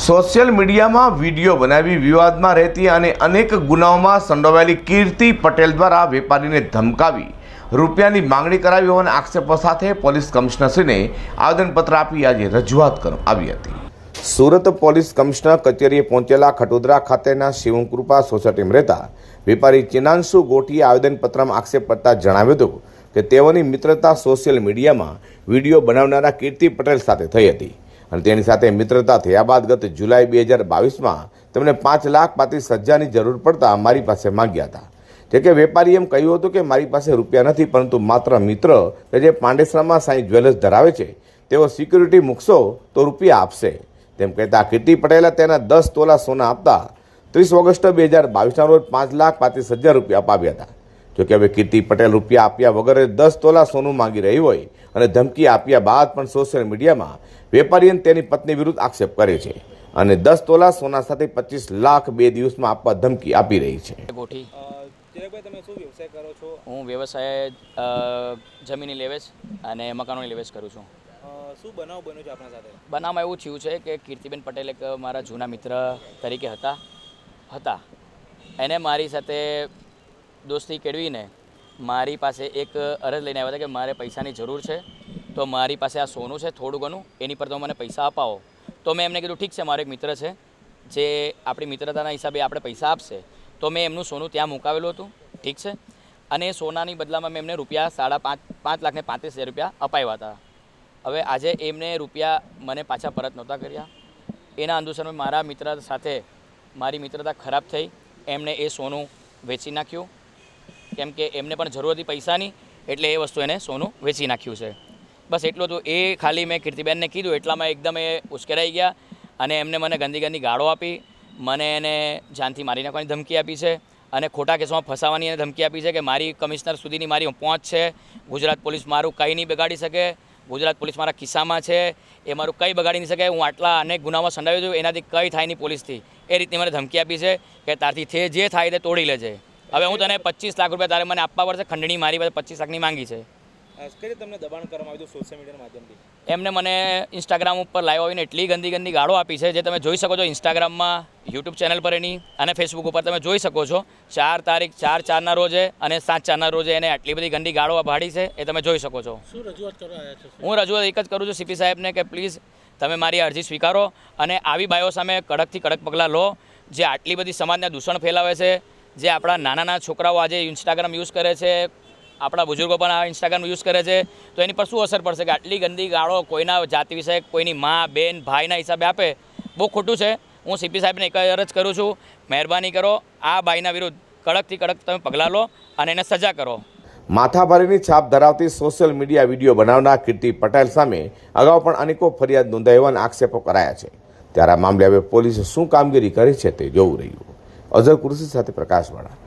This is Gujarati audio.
સોશિયલ મીડિયામાં વીડિયો બનાવી વિવાદમાં રહેતી અને અનેક ગુનાઓમાં સંડોવાયેલી કીર્તિ પટેલ દ્વારા વેપારીને ધમકાવી, રૂપિયાની માંગણી કરાવી હોવાના આક્ષેપો સાથે પોલીસ કમિશનરશ્રીને આવેદનપત્ર આપી આજે રજૂઆત કરવામાં આવી હતી. સુરત પોલીસ કમિશનર કચેરીએ પહોંચેલા ખટોદરા ખાતેના શિવકૃપા સોસાયટીમાં રહેતા વેપારી ચિનાંશુ ગોઠીએ આવેદનપત્રમાં આક્ષેપ કરતા જણાવ્યું હતું કે તેઓની મિત્રતા સોશિયલ મીડિયામાં વીડિયો બનાવનારા કીર્તિ પટેલ સાથે થઈ હતી. અને તેની સાથે મિત્રતા થયા બાદ ગત જુલાઈ બે હજાર બાવીસમાં તેમણે પાંચ લાખ પાંત્રીસ હજારની જરૂર પડતા મારી પાસે માંગ્યા હતા. જે કે વેપારી એમ કહ્યું હતું કે મારી પાસે રૂપિયા નથી, પરંતુ માત્ર મિત્ર કે જે પાંડેસરામાં સાંઈ જ્વેલર્સ ધરાવે છે, તેઓ સિક્યુરિટી મૂકશો તો રૂપિયા આપશે. તેમ કહેતા કીર્તિ પટેલે તેના દસ તોલા સોના આપતા ત્રીસ ઓગસ્ટ બે હજાર બાવીસના રોજ પાંચ લાખ પાંત્રીસ હજાર રૂપિયા અપાવ્યા હતા. જોકે હવે કીર્તિ પટેલ રૂપિયા આપ્યા વગર દસ તોલા સોનું માંગી રહી હોય અને ધમકી આપ્યા બાદ પણ સોશિયલ મીડિયામાં વેપારીએ તેની પત્ની વિરુદ્ધ આક્ષેપ કરે છે અને દસ તોલા સોના સાથે પચીસ લાખ બે દિવસમાં આપવા ધમકી આપી રહી છે. ગોઠી. તમે શું વ્યવસાય કરો છો? હું વ્યવસાય અ, જમીનની લેવેચ અને મકાનોની લેવેચ કરું છું. શું બનાવ બન્યો છે આપણા સાથે? બનાવમાં એવું થયું છે કે કીર્તિબેન પટેલ એક મારા જૂના મિત્ર તરીકે હતા હતા. એને મારી સાથે દોસ્તી કેળવીને મારી પાસે એક અરજ લઈને આવ્યા હતા કે મારે પૈસાની જરૂર છે, તો મારી પાસે આ સોનું છે, થોડું ઘણું, એની પર તો મને પૈસા અપાવો. તો મેં એમને કીધું, ઠીક છે, મારો એક મિત્ર છે, જે આપણી મિત્રતાના હિસાબે આપણે પૈસા આપશે. તો મેં એમનું સોનું ત્યાં મુકાવેલું હતું, ઠીક છે? અને એ સોનાની બદલામાં મેં એમને રૂપિયા સાડા પાંચ પાંચ લાખને પાંત્રીસ હજાર રૂપિયા અપાવ્યા હતા. હવે આજે એમને રૂપિયા મને પાછા પરત નહોતા કર્યા. એના અનુસરમાં મારા મિત્ર સાથે મારી મિત્રતા ખરાબ થઈ. એમણે એ સોનું વેચી નાખ્યું. કેમ કે એમને પણ જરૂર હતી પૈસાની, એટલે એ વસ્તુ એને સોનું વેચી નાખ્યું છે. બસ એટલું હતું. એ ખાલી મેં કીર્તિબેનને કીધું, એટલામાં એકદમ એ ઉશ્કેરાઈ ગયા અને એમને મને ગંદી ગંદી ગાળો આપી, મને એને જાનથી મારી નાખવાની ધમકી આપી છે અને ખોટા કેસમાં ફસાવાની એને ધમકી આપી છે કે મારી કમિશનર સુધીની મારી પહોંચ છે, ગુજરાત પોલીસ મારું કંઈ નહીં બગાડી શકે, ગુજરાત પોલીસ મારા કિસ્સામાં છે, એ મારું કંઈ બગાડી નહીં શકે, હું આટલા અનેક ગુનામાં સંડાવ્યો છું, એનાથી કંઈ થાય નહીં પોલીસથી. એ રીતની મને ધમકી આપી છે કે તારથી જે થાય તે તોડી લેજે. હવે હું તને પચીસ લાખ રૂપિયા તારે મને આપવા પડશે ખંડણી મારી પાસે પચીસ લાખની માંગી છે. તમને દબાણ કરવામાં આવ્યું સોશિયલ મીડિયાના માધ્યમથી? એમને મને ઇન્સ્ટાગ્રામ ઉપર લાઈવ આવીને એટલી ગંદી ગંદી ગાળો આપી છે જે તમે જોઈ શકો છો ઇન્સ્ટાગ્રામમાં યુટ્યુબ ચેનલ પર એની અને ફેસબુક ઉપર તમે જોઈ શકો છો. ચાર તારીખ ચાર ચારના રોજે અને સાત ચારના રોજે એને આટલી બધી ગંદી ગાળો ભાડી છે એ તમે જોઈ શકો છો. શું રજૂઆત કરવા આવ્યા છો હું રજૂઆત એક જ કરું છું સીપી સાહેબને કે પ્લીઝ તમે મારી અરજી સ્વીકારો અને આવી બાયો સામે કડકથી કડક પગલાં લો જે આટલી બધી સમાજને દૂષણ ફેલાવે છે જે આપણા નાના નાના છોકરાઓ આજે ઇન્સ્ટાગ્રામ યુઝ કરે છે, આપણા બુઝુર્ગો પણ આ ઇન્સ્ટાગ્રામ યુઝ કરે છે, તો એની પર શું અસર પડશે કે આટલી ગંદી ગાળો કોઈના જાતિ વિશે કોઈની મા, બેન, ભાઈના હિસાબે આપે? બહુ ખોટું છે. હું સીપી સાહેબને એક અરજ કરું છું, મહેરબાની કરો, આ ભાઈના વિરુદ્ધ કડકથી કડક તમે પગલાં લો અને એને સજા કરો. માથાભારીની છાપ ધરાવતી સોશિયલ મીડિયા વીડિયો બનાવનાર કીર્તિ પટેલ સામે અગાઉ પણ અનેકો ફરિયાદ નોંધાઈ હોવાના આક્ષેપો કરાયા છે. ત્યારે આ મામલે હવે પોલીસે શું કામગીરી કરી છે તે જોવું રહ્યું. અઝર કુરશી સાથે પ્રકાશવાળા